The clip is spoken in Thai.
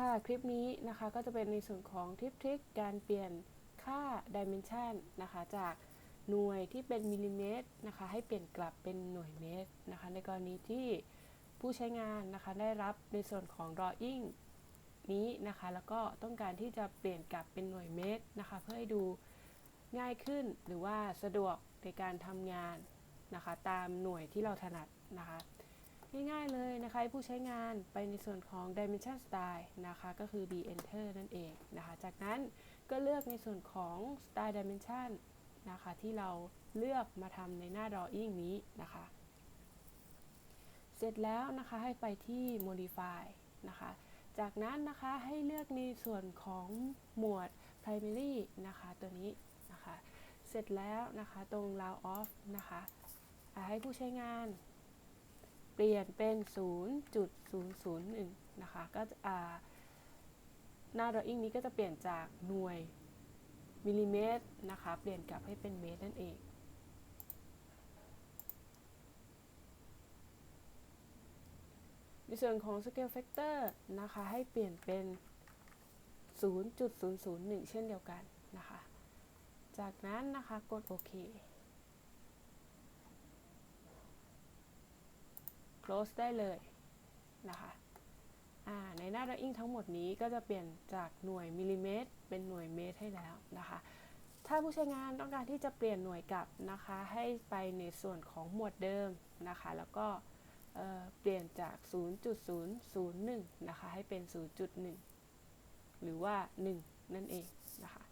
ค่ะ คลิปนี้นะคะก็จะเป็นในส่วนของทิปทริคการเปลี่ยนค่า dimension นะคะจากหน่วยที่เป็นมิลลิเมตรนะคะให้เปลี่ยนกลับเป็นหน่วยเมตรนะคะในกรณีที่ผู้ใช้งานนะคะได้รับในส่วนของ drawing นี้นะคะแล้วก็ต้องการที่จะเปลี่ยนกลับเป็นหน่วยเมตรนะคะเพื่อให้ดูง่ายขึ้นหรือว่าสะดวกในการทำงานนะคะตามหน่วยที่เราถนัดนะคะ ง่ายๆเลยนะคะผู้ใช้งานไปในส่วนของ dimension style นะคะก็คือ b enter นั่นเองนะคะจากนั้นก็เลือกในส่วนของ style dimension นะคะที่เราเลือกมาทำในหน้า drawing นี้นะคะ เสร็จแล้วนะคะให้ไปที่ modify นะคะจากนั้นนะคะให้เลือกในส่วนของหมวด primary นะคะตัวนี้นะคะ เสร็จแล้วนะคะตรง round off นะคะให้ผู้ใช้งาน เปลี่ยนเป็น 0.001 นะคะ ก็จะหน้า drawing นี้ก็จะเปลี่ยนจากหน่วยมิลลิเมตรนะคะ เปลี่ยนกลับให้เป็นเมตรนั่นเองในส่วนของ scale factor นะคะ ให้เปลี่ยนเป็น 0.001 เช่นเดียวกันนะคะ จากนั้นนะคะ กดโอเค close ได้เลยนะคะในหน้า drawing ทั้งหมดนี้ก็จะเปลี่ยนจากหน่วยมิลลิเมตรเป็นหน่วยเมตรให้แล้วนะคะ ถ้าผู้ใช้งานต้องการที่จะเปลี่ยนหน่วยกลับนะคะ ให้ไปในส่วนของหมวดเดิมนะคะ แล้วก็เเปลี่ยนจาก 0.001 นะคะ ให้เป็น 0.1 หรือว่า 1 นั่นเองนะคะ